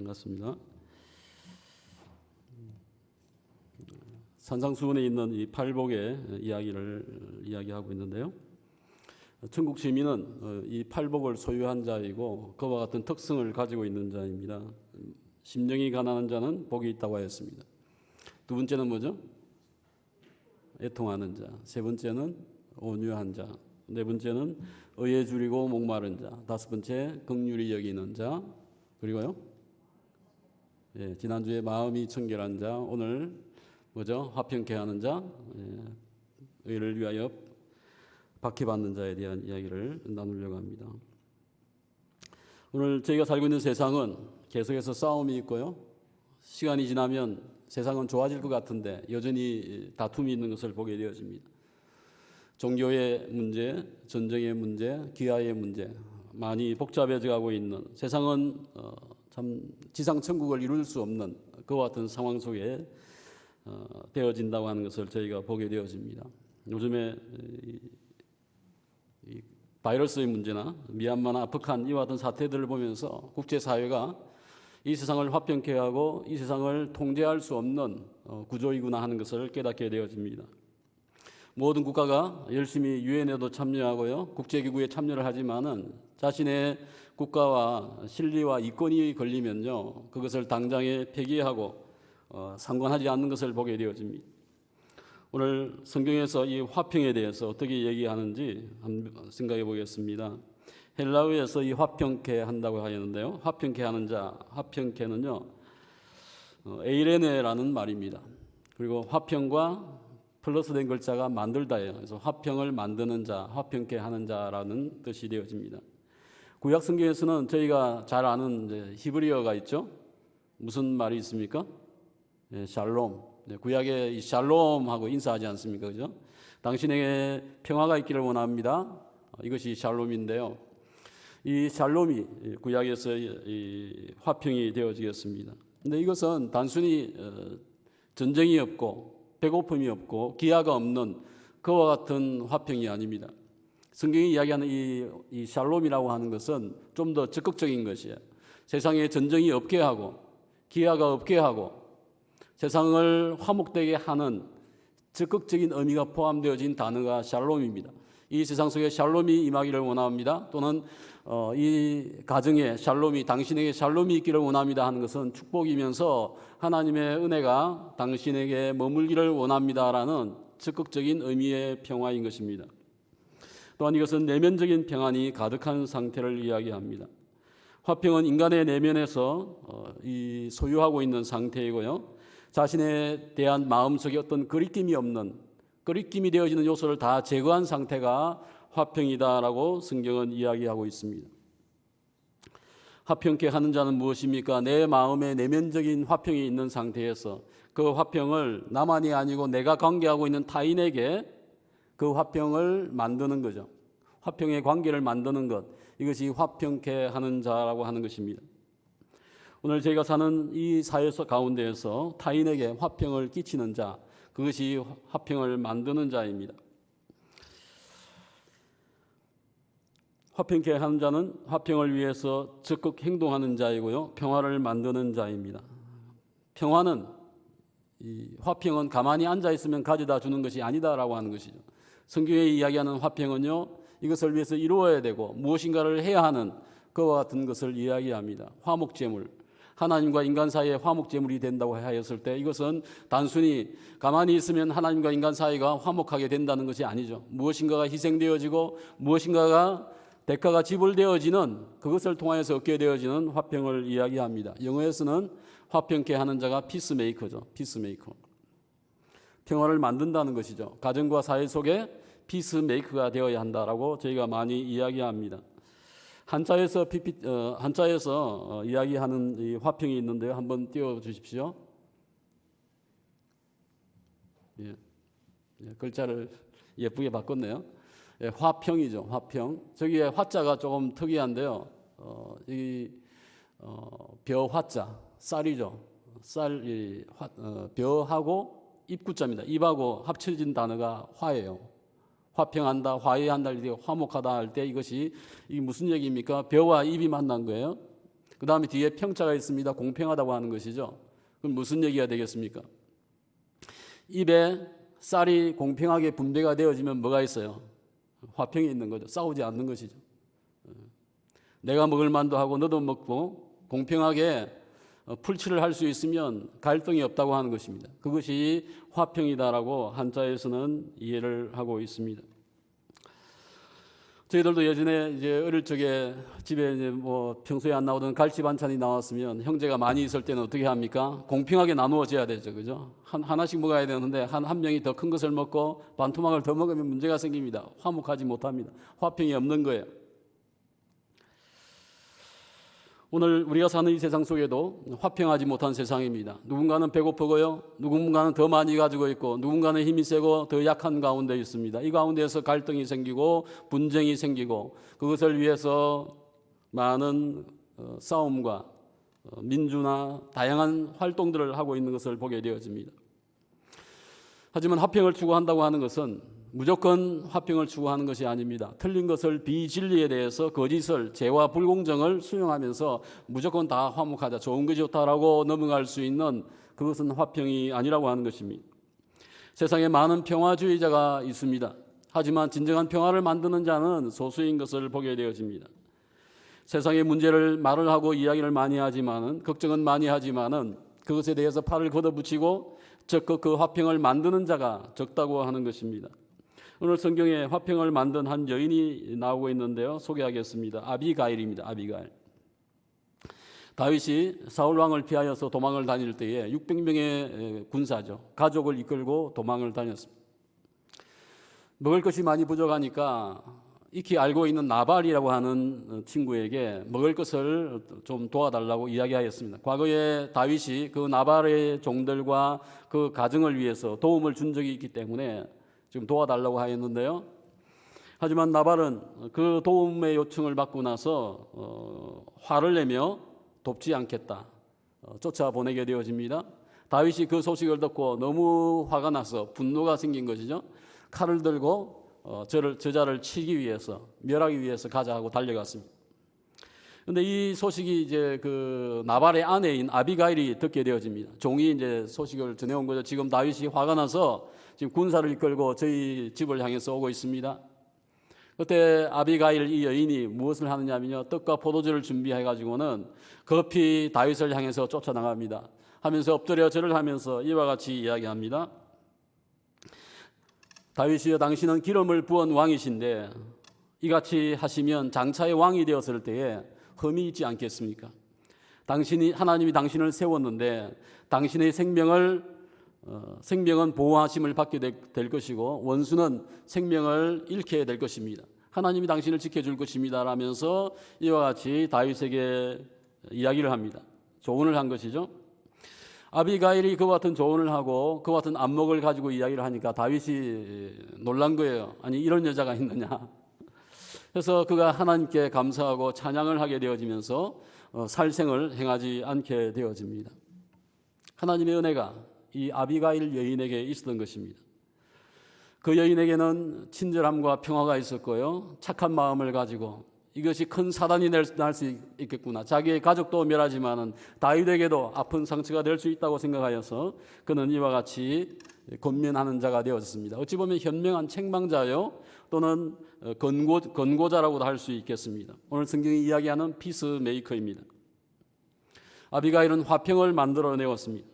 반갑습니다. 산상수훈에 있는 이 팔복의 이야기를 이야기하고 있는데요. 천국 시민은 어, 이 팔복을 소유한 자이고 그와 같은 특성을 가지고 있는 자입니다. 심령이 가난한 자는 복이 있다고 하였습니다. 두 번째는 뭐죠? 애통하는 자. 세 번째는 온유한 자. 네 번째는 의에 줄이고 목마른 자. 다섯 번째 긍휼히 여기는 자. 그리고요. 예, 지난주에 마음이 청결한 자. 오늘 뭐죠? 화평케 하는 자. 예, 의를 위하여 박해받는 자에 대한 이야기를 나누려고 합니다. 오늘 저희가 살고 있는 세상은 계속해서 싸움이 있고요. 시간이 지나면 세상은 좋아질 것 같은데 여전히 다툼이 있는 것을 보게 되어집니다. 종교의 문제, 전쟁의 문제, 기아의 문제 많이 복잡해져 가고 있는 세상은 어, 참 지상 천국을 이룰 수 없는 그와 같은 상황 속에 어, 되어진다고 하는 것을 저희가 보게 되어집니다. 요즘에 이, 이 바이러스의 문제나 미얀마나 아프간 이와 같은 사태들을 보면서 국제 사회가 이 세상을 화평케 하고 이 세상을 통제할 수 없는 어, 구조이구나 하는 것을 깨닫게 되어집니다. 모든 국가가 열심히 유엔에도 참여하고요, 국제기구에 참여를 하지만은 자신의 국가와 실리와 이권이 걸리면요, 그것을 당장에 폐기하고 어, 상관하지 않는 것을 보게 되어집니다. 오늘 성경에서 이 화평에 대해서 어떻게 얘기하는지 한번 생각해 보겠습니다. 헬라어에서 이 화평케 한다고 하였는데요. 화평케 하는 자, 화평케는요, 어, 에이레네라는 말입니다. 그리고 화평과 플러스 된 글자가 만들다예요. 그래서 화평을 만드는 자, 화평케 하는 자라는 뜻이 되어집니다. 구약 성경에서는 저희가 잘 아는 히브리어가 있죠. 무슨 말이 있습니까? 예, 샬롬. 네, 구약에 이 샬롬하고 인사하지 않습니까? 그죠? 당신에게 평화가 있기를 원합니다. 어, 이것이 샬롬인데요. 이 샬롬이 구약에서 이 화평이 되어지겠습니다. 근데 이것은 단순히 어, 전쟁이 없고 배고픔이 없고 기아가 없는 그와 같은 화평이 아닙니다. 성경이 이야기하는 이, 이 샬롬이라고 하는 것은 좀 더 적극적인 것이에요. 세상에 전쟁이 없게 하고 기아가 없게 하고 세상을 화목되게 하는 적극적인 의미가 포함되어진 단어가 샬롬입니다. 이 세상 속에 샬롬이 임하기를 원합니다. 또는 어, 이 가정에 샬롬이 당신에게 샬롬이 있기를 원합니다 하는 것은 축복이면서 하나님의 은혜가 당신에게 머물기를 원합니다라는 적극적인 의미의 평화인 것입니다. 또한 이것은 내면적인 평안이 가득한 상태를 이야기합니다. 화평은 인간의 내면에서 어, 이 소유하고 있는 상태이고요. 자신에 대한 마음속에 어떤 거리낌이 없는 거리낌이 되어지는 요소를 다 제거한 상태가 화평이다라고 성경은 이야기하고 있습니다. 화평케 하는 자는 무엇입니까? 내 마음에 내면적인 화평이 있는 상태에서 그 화평을 나만이 아니고 내가 관계하고 있는 타인에게 그 화평을 만드는 거죠. 화평의 관계를 만드는 것. 이것이 화평케 하는 자라고 하는 것입니다. 오늘 저희가 사는 이 사회 가운데에서 타인에게 화평을 끼치는 자, 그것이 화평을 만드는 자입니다. 화평케 하는 자는 화평을 위해서 적극 행동하는 자이고요. 평화를 만드는 자입니다. 평화는 이 화평은 가만히 앉아 있으면 가져다 주는 것이 아니다라고 하는 것이죠. 성경에 이야기하는 화평은요. 이것을 위해서 이루어야 되고 무엇인가를 해야 하는 그와 같은 것을 이야기합니다. 화목제물. 하나님과 인간 사이의 화목제물이 된다고 하였을 때 이것은 단순히 가만히 있으면 하나님과 인간 사이가 화목하게 된다는 것이 아니죠. 무엇인가가 희생되어지고 무엇인가가 대가가 지불되어지는 그것을 통하여서 얻게 되어지는 화평을 이야기합니다. 영어에서는 화평케 하는 자가 피스메이커죠. 피스메이커. 평화를 만든다는 것이죠. 가정과 사회 속에 피스메이커가 되어야 한다라고 저희가 많이 이야기합니다. 한자에서 피피, 어, 한자에서 어, 이야기하는 이 화평이 있는데요. 한번 띄워 주십시오. 예. 예, 글자를 예쁘게 바꿨네요. 예, 화평이죠. 화평. 저기에 화자가 조금 특이한데요. 어, 이 어, 벼화자 쌀이죠. 쌀, 이, 화, 어, 벼하고 입구자입니다. 입하고 합쳐진 단어가 화예요. 화평한다, 화해한다, 화목하다 할 때 이것이 이 무슨 얘기입니까? 벼와 입이 만난 거예요. 그 다음에 뒤에 평자가 있습니다. 공평하다고 하는 것이죠. 그럼 무슨 얘기가 되겠습니까? 입에 쌀이 공평하게 분배가 되어지면 뭐가 있어요? 화평이 있는 거죠. 싸우지 않는 것이죠. 내가 먹을 만도 하고 너도 먹고 공평하게 어, 풀칠을 할 수 있으면 갈등이 없다고 하는 것입니다. 그것이 화평이다라고 한자에서는 이해를 하고 있습니다. 저희들도 예전에 이제 어릴 적에 집에 이제 뭐 평소에 안 나오던 갈치 반찬이 나왔으면 형제가 많이 있을 때는 어떻게 합니까? 공평하게 나누어져야 되죠, 그죠? 한 하나씩 먹어야 되는데 한 한 명이 더 큰 것을 먹고 반토막을 더 먹으면 문제가 생깁니다. 화목하지 못합니다. 화평이 없는 거예요. 오늘 우리가 사는 이 세상 속에도 화평하지 못한 세상입니다. 누군가는 배고프고요. 누군가는 더 많이 가지고 있고 누군가는 힘이 세고 더 약한 가운데 있습니다. 이 가운데에서 갈등이 생기고 분쟁이 생기고 그것을 위해서 많은 어, 싸움과 어, 민주나 다양한 활동들을 하고 있는 것을 보게 되어집니다. 하지만 화평을 추구한다고 하는 것은 무조건 화평을 추구하는 것이 아닙니다. 틀린 것을 비진리에 대해서 거짓을 죄와 불공정을 수용하면서 무조건 다 화목하자 좋은 것이 좋다라고 넘어갈 수 있는 그것은 화평이 아니라고 하는 것입니다. 세상에 많은 평화주의자가 있습니다. 하지만 진정한 평화를 만드는 자는 소수인 것을 보게 되어집니다. 세상의 문제를 말을 하고 이야기를 많이 하지만은 걱정은 많이 하지만은 그것에 대해서 팔을 걷어붙이고 적극 그 화평을 만드는 자가 적다고 하는 것입니다. 오늘 성경에 화평을 만든 한 여인이 나오고 있는데요. 소개하겠습니다. 아비가일입니다. 아비가일. 다윗이 사울 왕을 피하여서 도망을 다닐 때에 600명의 군사죠. 가족을 이끌고 도망을 다녔습니다. 먹을 것이 많이 부족하니까 익히 알고 있는 나발이라고 하는 친구에게 먹을 것을 좀 도와달라고 이야기하였습니다. 과거에 다윗이 그 나발의 종들과 그 가정을 위해서 도움을 준 적이 있기 때문에 지금 도와달라고 하였는데요. 하지만 나발은 그 도움의 요청을 받고 나서 어, 화를 내며 돕지 않겠다. 어, 쫓아보내게 되어집니다. 다윗이 그 소식을 듣고 너무 화가 나서 분노가 생긴 것이죠. 칼을 들고 어, 저를 저자를 치기 위해서 멸하기 위해서 가자 하고 달려갔습니다. 근데 이 소식이 이제 그 나발의 아내인 아비가일이 듣게 되어집니다. 종이 이제 소식을 전해온 거죠. 지금 다윗이 화가 나서 지금 군사를 이끌고 저희 집을 향해서 오고 있습니다. 그때 아비가일 이 여인이 무엇을 하느냐면요. 떡과 포도주를 준비해 가지고는 급히 다윗을 향해서 쫓아나갑니다. 하면서 엎드려 절을 하면서 이와 같이 이야기합니다. 다윗이여 당신은 기름을 부은 왕이신데 이같이 하시면 장차의 왕이 되었을 때에 흠이 있지 않겠습니까? 당신이 하나님이 당신을 세웠는데 당신의 생명을 어, 생명은 보호하심을 받게 될 것이고 원수는 생명을 잃게 될 것입니다. 하나님이 당신을 지켜줄 것입니다. 라면서 이와 같이 다윗에게 이야기를 합니다. 조언을 한 것이죠. 아비가일이 그와 같은 조언을 하고 그와 같은 안목을 가지고 이야기를 하니까 다윗이 놀란 거예요. 아니 이런 여자가 있느냐. 그래서 그가 하나님께 감사하고 찬양을 하게 되어지면서 어, 살생을 행하지 않게 되어집니다. 하나님의 은혜가 이 아비가일 여인에게 있었던 것입니다. 그 여인에게는 친절함과 평화가 있었고요. 착한 마음을 가지고 이것이 큰 사단이 날수 있겠구나. 자기의 가족도 멸하지만은 다윗에게도 아픈 상처가 될 수 있다고 생각하여서 그는 이와 같이 권면하는 자가 되었습니다. 어찌 보면 현명한 책망자요 또는 권고, 권고자라고도 할 수 있겠습니다. 오늘 성경이 이야기하는 피스메이커입니다. 아비가일은 화평을 만들어내었습니다.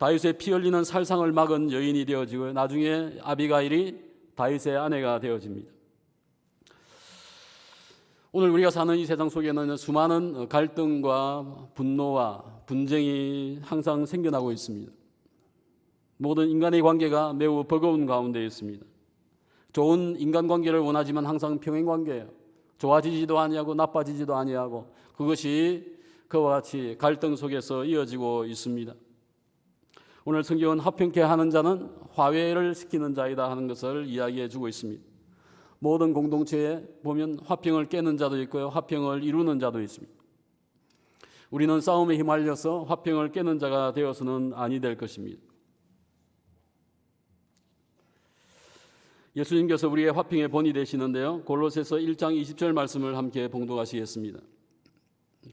다윗의 피 흘리는 살상을 막은 여인이 되어지고 나중에 아비가일이 다윗의 아내가 되어집니다. 오늘 우리가 사는 이 세상 속에는 수많은 갈등과 분노와 분쟁이 항상 생겨나고 있습니다. 모든 인간의 관계가 매우 버거운 가운데 있습니다. 좋은 인간 관계를 원하지만 항상 평행 관계예요. 좋아지지도 아니하고 나빠지지도 아니하고 그것이 그와 같이 갈등 속에서 이어지고 있습니다. 오늘 성경은 화평케 하는 자는 화해를 시키는 자이다 하는 것을 이야기해 주고 있습니다. 모든 공동체에 보면 화평을 깨는 자도 있고요. 화평을 이루는 자도 있습니다. 우리는 싸움에 휘말려서 화평을 깨는 자가 되어서는 아니 될 것입니다. 예수님께서 우리의 화평의 본이 되시는데요. 골로새서 1장 20절 말씀을 함께 봉독하시겠습니다.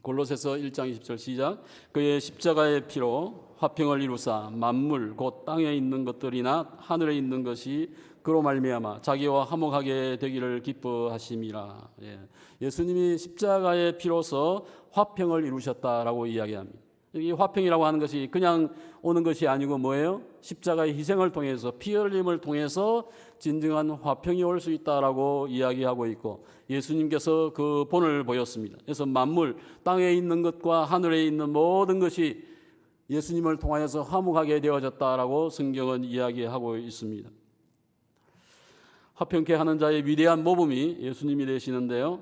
골로새서 1장 20절 시작. 그의 십자가의 피로 화평을 이루사 만물 곧 땅에 있는 것들이나 하늘에 있는 것이 그로 말미암아 자기와 화목하게 되기를 기뻐하심이라. 예. 예수님이 십자가의 피로서 화평을 이루셨다라고 이야기합니다. 이 화평이라고 하는 것이 그냥 오는 것이 아니고 뭐예요? 십자가의 희생을 통해서 피 흘림을 통해서 진정한 화평이 올 수 있다라고 이야기하고 있고 예수님께서 그 본을 보였습니다. 그래서 만물 땅에 있는 것과 하늘에 있는 모든 것이 예수님을 통하여서 화목하게 되어졌다라고 성경은 이야기하고 있습니다. 화평케 하는 자의 위대한 모범이 예수님이 되시는데요.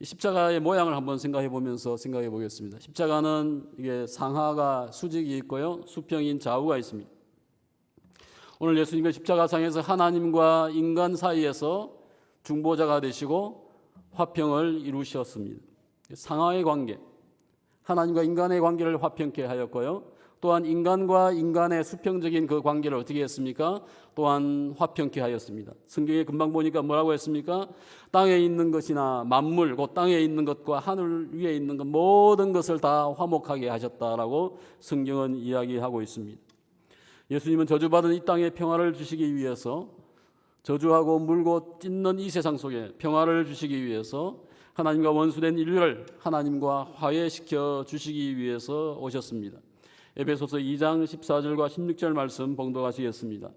이 십자가의 모양을 한번 생각해 보면서 생각해 보겠습니다. 십자가는 이게 상하가 수직이 있고요, 수평인 좌우가 있습니다. 오늘 예수님의 십자가상에서 하나님과 인간 사이에서 중보자가 되시고 화평을 이루셨습니다. 상하의 관계, 하나님과 인간의 관계를 화평케 하였고요. 또한 인간과 인간의 수평적인 그 관계를 어떻게 했습니까? 또한 화평케 하였습니다. 성경에 금방 보니까 뭐라고 했습니까? 땅에 있는 것이나 만물, 곧 땅에 있는 것과 하늘 위에 있는 것 모든 것을 다 화목하게 하셨다라고 성경은 이야기하고 있습니다. 예수님은 저주받은 이 땅에 평화를 주시기 위해서 저주하고 물고 찢는 이 세상 속에 평화를 주시기 위해서 하나님과 원수된 인류를 하나님과 화해시켜 주시기 위해서 오셨습니다. 에베소서 2장 14절과 16절 말씀 봉독하시겠습니다.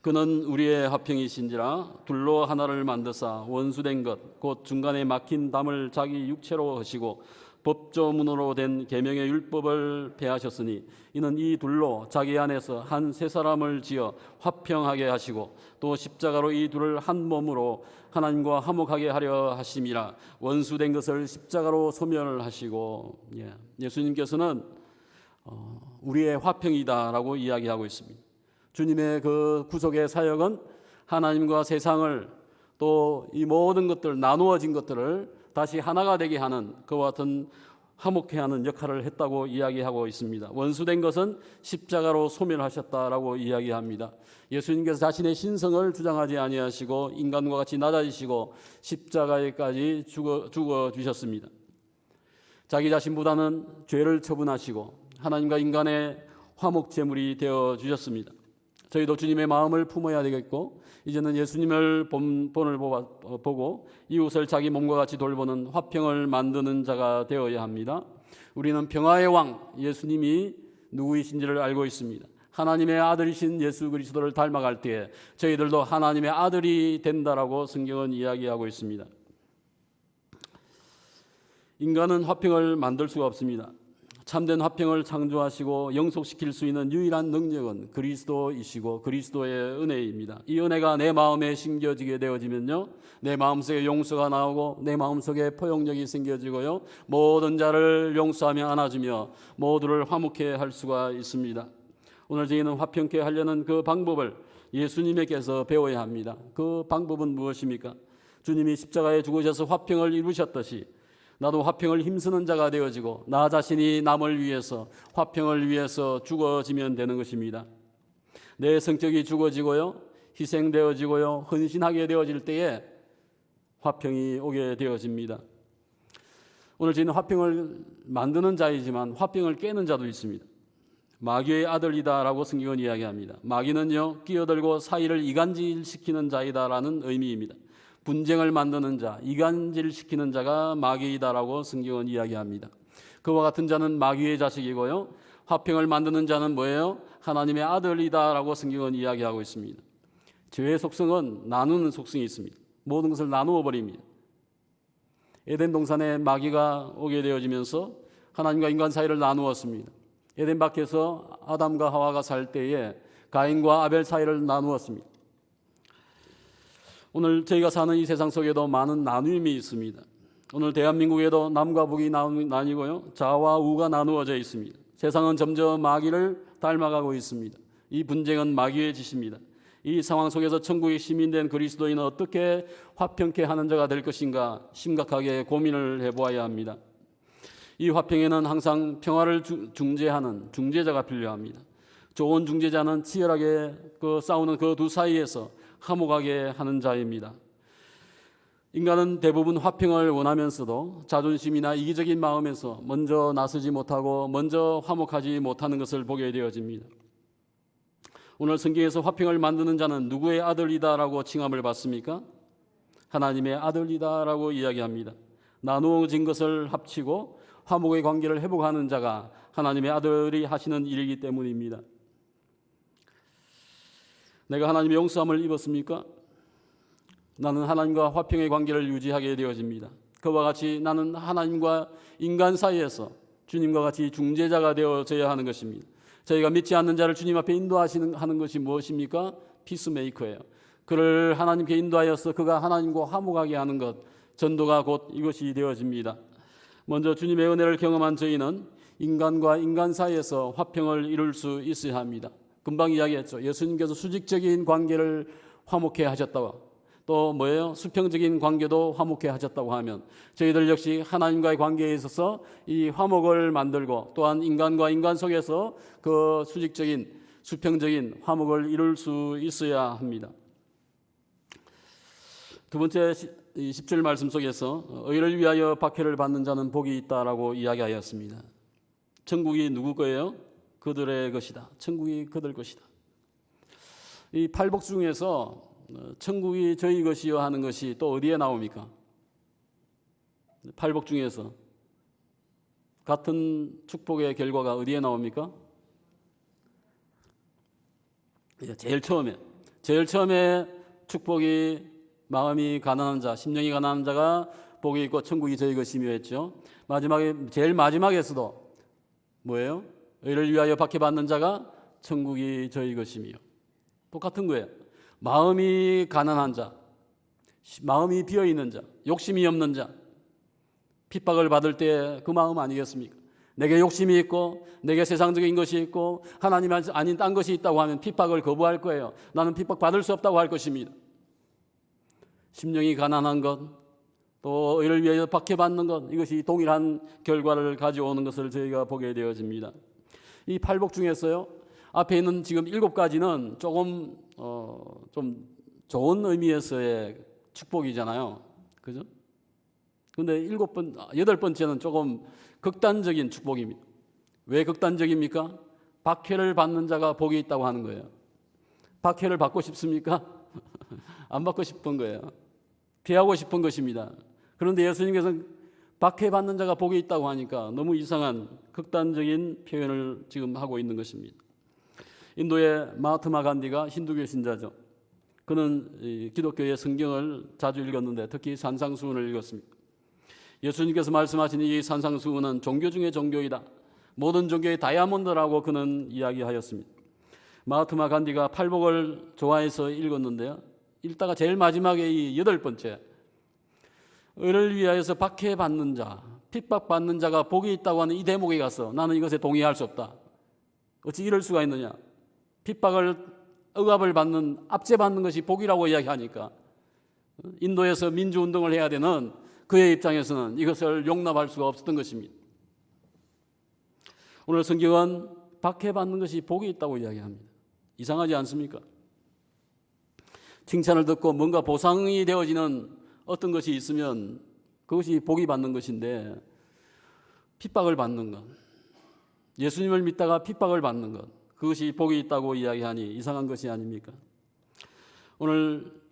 그는 우리의 화평이신지라 둘로 하나를 만드사 원수된 것 곧 중간에 막힌 담을 자기 육체로 하시고 법조문으로 된 계명의 율법을 폐하셨으니 이는 이 둘로 자기 안에서 한 세 사람을 지어 화평하게 하시고 또 십자가로 이 둘을 한 몸으로 하나님과 화목하게 하려 하심이라 원수된 것을 십자가로 소멸하시고 예. 예수님께서는 어, 우리의 화평이다라고 이야기하고 있습니다. 주님의 그 구속의 사역은 하나님과 세상을 또 이 모든 것들 나누어진 것들을 다시 하나가 되게 하는 그와 같은 화목해 하는 역할을 했다고 이야기하고 있습니다. 원수된 것은 십자가로 소멸하셨다라고 이야기합니다. 예수님께서 자신의 신성을 주장하지 아니하시고 인간과 같이 낮아지시고 십자가에까지 죽어, 죽어 주셨습니다. 자기 자신보다는 죄를 처분하시고 하나님과 인간의 화목 제물이 되어 주셨습니다. 저희도 주님의 마음을 품어야 되겠고 이제는 예수님을 본, 본을 어, 보고 이웃을 자기 몸과 같이 돌보는 화평을 만드는 자가 되어야 합니다. 우리는 평화의 왕 예수님이 누구이신지를 알고 있습니다. 하나님의 아들이신 예수 그리스도를 닮아갈 때에 저희들도 하나님의 아들이 된다라고 성경은 이야기하고 있습니다. 인간은 화평을 만들 수가 없습니다. 참된 화평을 창조하시고 영속시킬 수 있는 유일한 능력은 그리스도이시고 그리스도의 은혜입니다. 이 은혜가 내 마음에 심겨지게 되어지면요. 내 마음속에 용서가 나오고 내 마음속에 포용력이 생겨지고요. 모든 자를 용서하며 안아주며 모두를 화목해 할 수가 있습니다. 오늘 저희는 화평케 하려는 그 방법을 예수님에게서 배워야 합니다. 그 방법은 무엇입니까? 주님이 십자가에 죽으셔서 화평을 이루셨듯이 나도 화평을 힘쓰는 자가 되어지고 나 자신이 남을 위해서 화평을 위해서 죽어지면 되는 것입니다. 내 성격이 죽어지고요. 희생되어지고요. 헌신하게 되어질 때에 화평이 오게 되어집니다. 오늘 저희는 화평을 만드는 자이지만 화평을 깨는 자도 있습니다. 마귀의 아들이다라고 성경은 이야기합니다. 마귀는요, 끼어들고 사이를 이간질시키는 자이다라는 의미입니다. 분쟁을 만드는 자, 이간질 시키는 자가 마귀이다라고 성경은 이야기합니다. 그와 같은 자는 마귀의 자식이고요. 화평을 만드는 자는 뭐예요? 하나님의 아들이다라고 성경은 이야기하고 있습니다. 죄의 속성은 나누는 속성이 있습니다. 모든 것을 나누어 버립니다. 에덴 동산에 마귀가 오게 되어지면서 하나님과 인간 사이를 나누었습니다. 에덴 밖에서 아담과 하와가 살 때에 가인과 아벨 사이를 나누었습니다. 오늘 저희가 사는 이 세상 속에도 많은 나눔이 있습니다. 오늘 대한민국에도 남과 북이 나뉘고요. 좌와 우가 나누어져 있습니다. 세상은 점점 마귀를 닮아가고 있습니다. 이 분쟁은 마귀의 짓입니다. 이 상황 속에서 천국의 시민된 그리스도인은 어떻게 화평케 하는 자가 될 것인가 심각하게 고민을 해보아야 합니다. 이 화평에는 항상 평화를 중재하는 중재자가 필요합니다. 좋은 중재자는 치열하게 그 싸우는 그 두 사이에서 화목하게 하는 자입니다. 인간은 대부분 화평을 원하면서도 자존심이나 이기적인 마음에서 먼저 나서지 못하고 먼저 화목하지 못하는 것을 보게 되어집니다. 오늘 성경에서 화평을 만드는 자는 누구의 아들이다라고 칭함을 받습니까? 하나님의 아들이다라고 이야기합니다. 나누어진 것을 합치고 화목의 관계를 회복하는 자가 하나님의 아들이 하시는 일이기 때문입니다. 내가 하나님의 용서함을 입었습니까? 나는 하나님과 화평의 관계를 유지하게 되어집니다. 그와 같이 나는 하나님과 인간 사이에서 주님과 같이 중재자가 되어져야 하는 것입니다. 저희가 믿지 않는 자를 주님 앞에 인도하시는 하는 것이 무엇입니까? 피스메이커예요. 그를 하나님께 인도하여서 그가 하나님과 화목하게 하는 것, 전도가 곧 이것이 되어집니다. 먼저 주님의 은혜를 경험한 저희는 인간과 인간 사이에서 화평을 이룰 수 있어야 합니다. 금방 이야기했죠. 예수님께서 수직적인 관계를 화목해 하셨다고. 또 뭐예요? 수평적인 관계도 화목해 하셨다고 하면 저희들 역시 하나님과의 관계에 있어서 이 화목을 만들고 또한 인간과 인간 속에서 그 수직적인 수평적인 화목을 이룰 수 있어야 합니다. 두 번째 10절 말씀 속에서 의를 위하여 박해를 받는 자는 복이 있다라고 이야기하였습니다. 천국이 누구 거예요? 그들의 것이다. 천국이 그들 것이다. 이 팔복 중에서 천국이 저희 것이요 하는 것이 또 어디에 나옵니까? 팔복 중에서 같은 축복의 결과가 어디에 나옵니까? 예, 제일 처음에 제일 처음에 축복이 마음이 가난한 자, 심령이 가난한 자가 복이 있고 천국이 저희 것이며 했죠. 마지막에 제일 마지막에서도 뭐예요? 의를 위하여 박해받는 자가 천국이 저희 것이며 똑같은 거예요. 마음이 가난한 자, 마음이 비어 있는 자, 욕심이 없는 자, 핍박을 받을 때 그 마음 아니겠습니까? 내게 욕심이 있고 내게 세상적인 것이 있고 하나님 아닌 딴 것이 있다고 하면 핍박을 거부할 거예요. 나는 핍박 받을 수 없다고 할 것입니다. 심령이 가난한 것, 또 의를 위하여 박해받는 것 이것이 동일한 결과를 가져오는 것을 저희가 보게 되어집니다. 이 팔복 중에서요 앞에 있는 지금 일곱 가지는 조금 어, 좀 좋은 의미에서의 축복이잖아요, 그죠? 근데 일곱 번 여덟 번째는 조금 극단적인 축복입니다. 왜 극단적입니까? 박해를 받는 자가 복이 있다고 하는 거예요. 박해를 받고 싶습니까? 안 받고 싶은 거예요. 피하고 싶은 것입니다. 그런데 예수님께서는 박해받는 자가 복이 있다고 하니까 너무 이상한 극단적인 표현을 지금 하고 있는 것입니다. 인도의 마하트마 간디가 힌두교 신자죠. 그는 기독교의 성경을 자주 읽었는데 특히 산상수훈을 읽었습니다. 예수님께서 말씀하신 이 산상수훈은 종교 중의 종교이다. 모든 종교의 다이아몬드라고 그는 이야기하였습니다. 마하트마 간디가 팔복을 좋아해서 읽었는데요. 읽다가 제일 마지막에 이 여덟 번째 의를 위하여서 박해받는 자, 핍박받는 자가 복이 있다고 하는 이 대목에 가서 나는 이것에 동의할 수 없다. 어찌 이럴 수가 있느냐? 핍박을 억압을 받는 압제받는 것이 복이라고 이야기하니까 인도에서 민주 운동을 해야 되는 그의 입장에서는 이것을 용납할 수가 없었던 것입니다. 오늘 성경은 박해받는 것이 복이 있다고 이야기합니다. 이상하지 않습니까? 칭찬을 듣고 뭔가 보상이 되어지는 어떤 것이 있으면 그것이 복이 받는 것인데 핍박을 받는 것, 예수님을 믿다가 핍박을 받는 것, 그것이 복이 있다고 이야기하니 이상한 것이 아닙니까? 오늘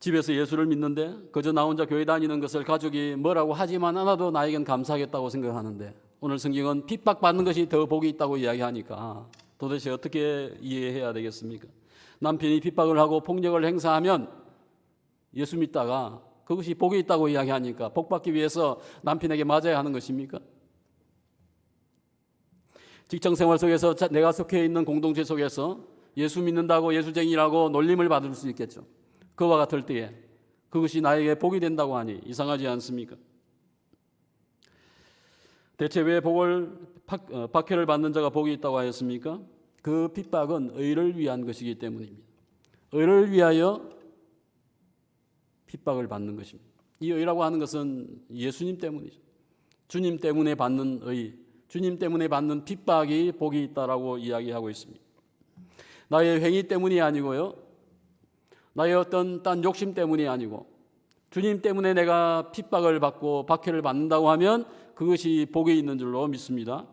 집에서 예수를 믿는데 그저 나 혼자 교회 다니는 것을 가족이 뭐라고 하지만 않아도 나에겐 감사하겠다고 생각하는데 오늘 성경은 핍박받는 것이 더 복이 있다고 이야기하니까 도대체 어떻게 이해해야 되겠습니까? 남편이 핍박을 하고 폭력을 행사하면 예수 믿다가 그것이 복이 있다고 이야기하니까 복 받기 위해서 남편에게 맞아야 하는 것입니까? 직장 생활 속에서 내가 속해 있는 공동체 속에서 예수 믿는다고 예수쟁이라고 놀림을 받을 수 있겠죠. 그와 같을 때에 그것이 나에게 복이 된다고 하니 이상하지 않습니까? 대체 왜 복을 어, 박해를 받는 자가 복이 있다고 하였습니까? 그 핍박은 의를 위한 것이기 때문입니다. 의를 위하여 핍박을 받는 것입니다. 이 의라고 하는 것은 예수님 때문이죠. 주님 때문에 받는 의, 주님 때문에 받는 핍박이 복이 있다라고 이야기하고 있습니다. 나의 행위 때문이 아니고요. 나의 어떤 딴 욕심 때문이 아니고 주님 때문에 내가 핍박을 받고 박해를 받는다고 하면 그것이 복이 있는 줄로 믿습니다.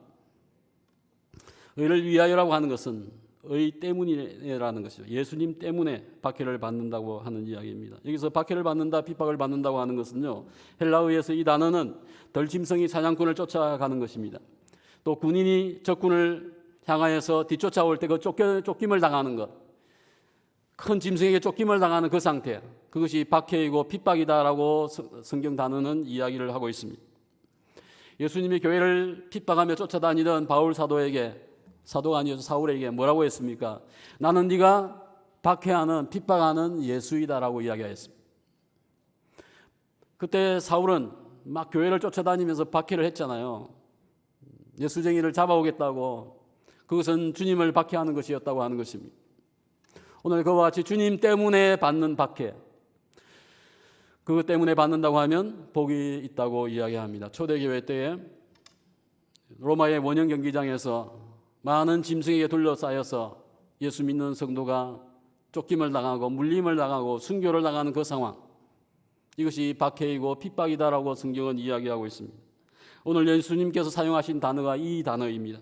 의를 위하여라고 하는 것은 의 때문이라는 것이죠. 예수님 때문에 박해를 받는다고 하는 이야기입니다. 여기서 박해를 받는다, 핍박을 받는다고 하는 것은요. 헬라어에서 이 단어는 덜짐승이 사냥꾼을 쫓아가는 것입니다. 또 군인이 적군을 향하여서 뒤쫓아올 때 그 쫓김을 당하는 것. 큰 짐승에게 쫓김을 당하는 그 상태. 그것이 박해이고 핍박이다라고 성경 단어는 이야기를 하고 있습니다. 예수님이 교회를 핍박하며 쫓아다니던 바울 사도에게 사도가 아니어서 사울에게 뭐라고 했습니까? 나는 네가 박해하는 핍박하는 예수이다라고 이야기했습니다. 그때 사울은 막 교회를 쫓아다니면서 박해를 했잖아요. 예수쟁이를 잡아오겠다고 그것은 주님을 박해하는 것이었다고 하는 것입니다. 오늘 그와 같이 주님 때문에 받는 박해 그것 때문에 받는다고 하면 복이 있다고 이야기합니다. 초대교회 때에 로마의 원형 경기장에서 많은 짐승에게 둘러싸여서 예수 믿는 성도가 쫓김을 당하고 물림을 당하고 순교를 당하는 그 상황 이것이 박해이고 핍박이다라고 성경은 이야기하고 있습니다. 오늘 예수님께서 사용하신 단어가 이 단어입니다.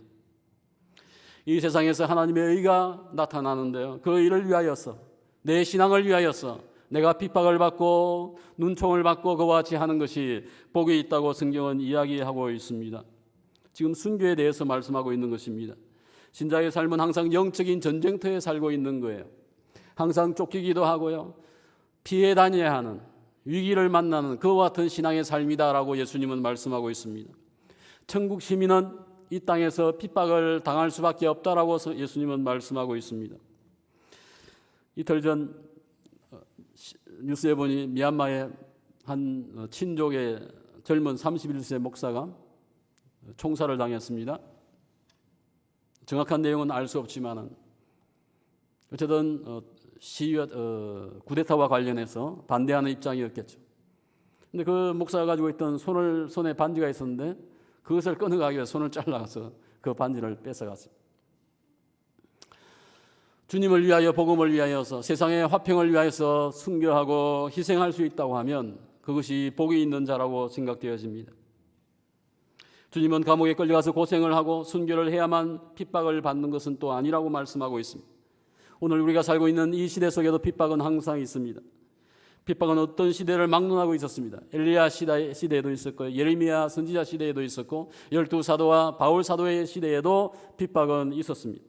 이 세상에서 하나님의 의가 나타나는데요. 그 일을 위하여서 내 신앙을 위하여서 내가 핍박을 받고 눈총을 받고 그와 같이 하는 것이 복이 있다고 성경은 이야기하고 있습니다. 지금 순교에 대해서 말씀하고 있는 것입니다. 신자의 삶은 항상 영적인 전쟁터에 살고 있는 거예요. 항상 쫓기기도 하고요. 피해 다녀야 하는 위기를 만나는 그와 같은 신앙의 삶이다라고 예수님은 말씀하고 있습니다. 천국 시민은 이 땅에서 핍박을 당할 수밖에 없다라고 예수님은 말씀하고 있습니다. 이틀 전 어, 뉴스에 보니 미얀마의 한 어, 친족의 젊은 31세 목사가 총살을 당했습니다. 정확한 내용은 알 수 없지만은 어쨌든 어, 시위 어, 구데타와 관련해서 반대하는 입장이었겠죠. 근데 그 목사가 가지고 있던 손을 손에 반지가 있었는데 그것을 끊어가기 위해 손을 잘라서 그 반지를 뺏어갔습니다. 주님을 위하여 복음을 위하여서 세상의 화평을 위하여서 순교하고 희생할 수 있다고 하면 그것이 복이 있는 자라고 생각되어집니다. 주님은 감옥에 끌려가서 고생을 하고 순교를 해야만 핍박을 받는 것은 또 아니라고 말씀하고 있습니다. 오늘 우리가 살고 있는 이 시대 속에도 핍박은 항상 있습니다. 핍박은 어떤 시대를 막론하고 있었습니다. 엘리야 시대, 시대에도 있었고 예레미야 선지자 시대에도 있었고 열두 사도와 바울 사도의 시대에도 핍박은 있었습니다.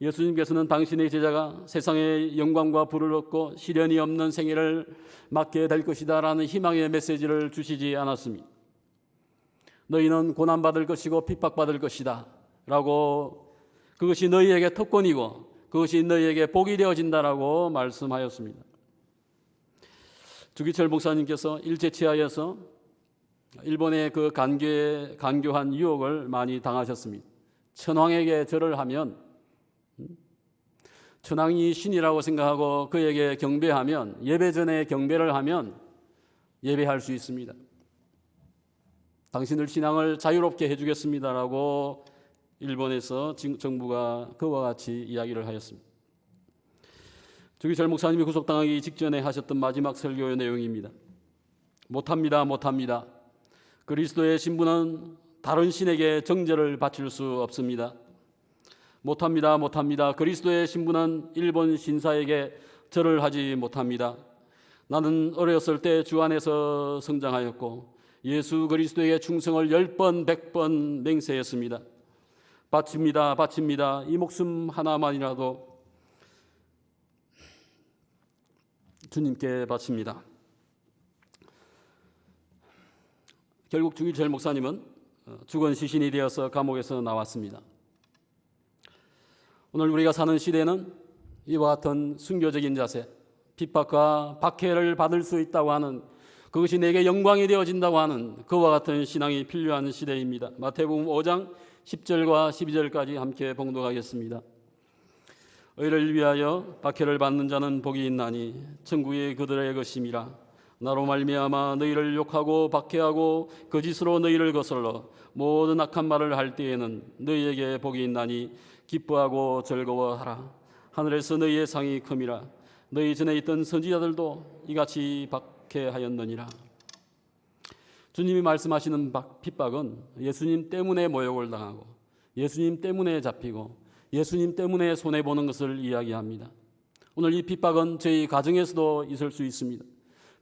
예수님께서는 당신의 제자가 세상의 영광과 부를 얻고 시련이 없는 생애를 맞게 될 것이다라는 희망의 메시지를 주시지 않았습니다. 너희는 고난받을 것이고 핍박받을 것이다. 라고 그것이 너희에게 특권이고 그것이 너희에게 복이 되어진다라고 말씀하였습니다. 주기철 목사님께서 일제치하에서 일본의 그 간교, 간교한 유혹을 많이 당하셨습니다. 천황에게 절을 하면 음, 천황이 신이라고 생각하고 그에게 경배하면 예배 전에 경배를 하면 예배할 수 있습니다. 당신들 신앙을 자유롭게 해주겠습니다라고 일본에서 정부가 그와 같이 이야기를 하였습니다. 주기철 목사님이 구속당하기 직전에 하셨던 마지막 설교의 내용입니다. 못합니다, 못합니다. 그리스도의 신부는 다른 신에게 정죄를 바칠 수 없습니다. 못합니다, 못합니다. 그리스도의 신부는 일본 신사에게 절을 하지 못합니다. 나는 어렸을 때 주 안에서 성장하였고 예수 그리스도에게 충성을 열 번, 백 번 맹세했습니다. 바칩니다, 바칩니다. 이 목숨 하나만이라도 주님께 바칩니다. 결국 주기철 목사님은 어, 죽은 시신이 되어서 감옥에서 나왔습니다. 오늘 우리가 사는 시대는 이와 같은 순교적인 자세, 핍박과 박해를 받을 수 있다고 하는 그것이 내게 영광이 되어진다고 하는 그와 같은 신앙이 필요한 시대입니다. 마태복음 5장 10절과 12절까지 함께 봉독하겠습니다. 의를 위하여 박해를 받는 자는 복이 있나니 천국이 그들의 것임이라. 나로 말미암아 너희를 욕하고 박해하고 거짓으로 너희를 거슬러 모든 악한 말을 할 때에는 너희에게 복이 있나니 기뻐하고 즐거워하라. 하늘에서 너희의 상이 큼이라 너희 전에 있던 선지자들도 이같이 박 해 하였느니라 주님이 말씀하시는 박- 핍박은 예수님 때문에 모욕을 당하고 예수님 때문에 잡히고 예수님 때문에 손해 보는 것을 이야기합니다. 오늘 이 핍박은 저희 가정에서도 있을 수 있습니다.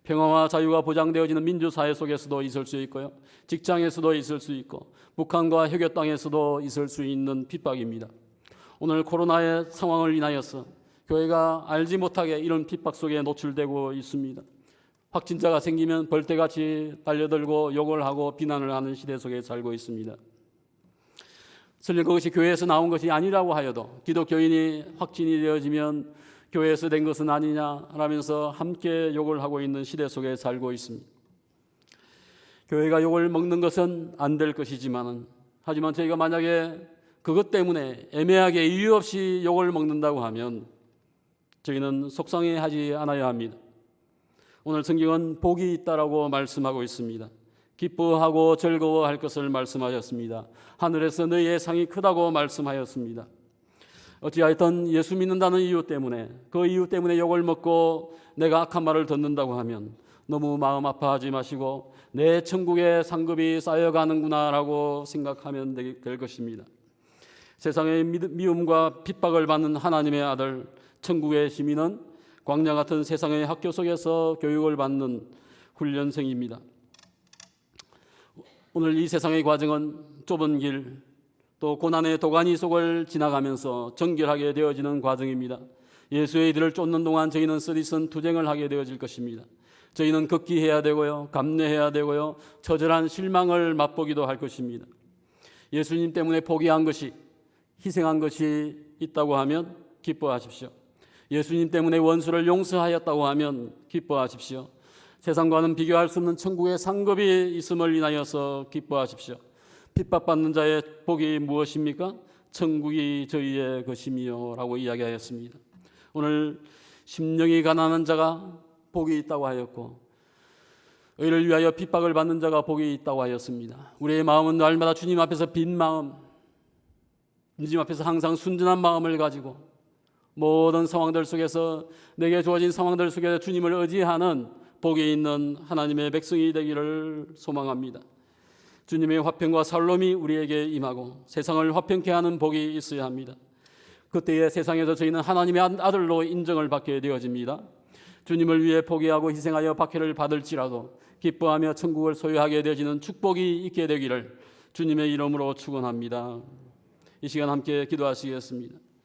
평화와 자유가 보장되어지는 민주사회 속에서도 있을 수 있고요. 직장에서도 있을 수 있고 북한과 해교 땅에서도 있을 수 있는 핍박입니다. 오늘 코로나의 상황을 인하여서 교회가 알지 못하게 이런 핍박 속에 노출되고 있습니다. 확진자가 생기면 벌떼같이 달려들고 욕을 하고 비난을 하는 시대 속에 살고 있습니다. 설령 그것이 교회에서 나온 것이 아니라고 하여도 기독교인이 확진이 되어지면 교회에서 된 것은 아니냐 라면서 함께 욕을 하고 있는 시대 속에 살고 있습니다. 교회가 욕을 먹는 것은 안 될 것이지만은 하지만 저희가 만약에 그것 때문에 애매하게 이유 없이 욕을 먹는다고 하면 저희는 속상해하지 않아야 합니다. 오늘 성경은 복이 있다라고 말씀하고 있습니다. 기뻐하고 즐거워할 것을 말씀하셨습니다. 하늘에서 너희의 상이 크다고 말씀하였습니다. 어찌하였든 예수 믿는다는 이유 때문에 그 이유 때문에 욕을 먹고 내가 악한 말을 듣는다고 하면 너무 마음 아파하지 마시고 내 천국의 상급이 쌓여가는구나라고 생각하면 되- 될 것입니다. 세상의 미- 미움과 핍박을 받는 하나님의 아들 천국의 시민은 광야 같은 세상의 학교 속에서 교육을 받는 훈련생입니다. 오늘 이 세상의 과정은 좁은 길, 또 고난의 도가니 속을 지나가면서 정결하게 되어지는 과정입니다. 예수의 이들을 쫓는 동안 저희는 쓰디쓴 투쟁을 하게 되어질 것입니다. 저희는 극기해야 되고요, 감내해야 되고요, 처절한 실망을 맛보기도 할 것입니다. 예수님 때문에 포기한 것이, 희생한 것이 있다고 하면 기뻐하십시오. 예수님 때문에 원수를 용서하였다고 하면 기뻐하십시오. 세상과는 비교할 수 없는 천국의 상급이 있음을 인하여서 기뻐하십시오. 핍박받는 자의 복이 무엇입니까? 천국이 저희의 것이미요라고 이야기하였습니다. 오늘 심령이 가난한 자가 복이 있다고 하였고 의를 위하여 핍박을 받는 자가 복이 있다고 하였습니다. 우리의 마음은 날마다 주님 앞에서 빈 마음, 주님 앞에서 항상 순전한 마음을 가지고 모든 상황들 속에서 내게 주어진 상황들 속에서 주님을 의지하는 복이 있는 하나님의 백성이 되기를 소망합니다. 주님의 화평과 살롬이 우리에게 임하고 세상을 화평케 하는 복이 있어야 합니다. 그때의 세상에서 저희는 하나님의 아들로 인정을 받게 되어집니다. 주님을 위해 포기하고 희생하여 박해를 받을지라도 기뻐하며 천국을 소유하게 되어지는 축복이 있게 되기를 주님의 이름으로 축원합니다. 이 시간 함께 기도하시겠습니다.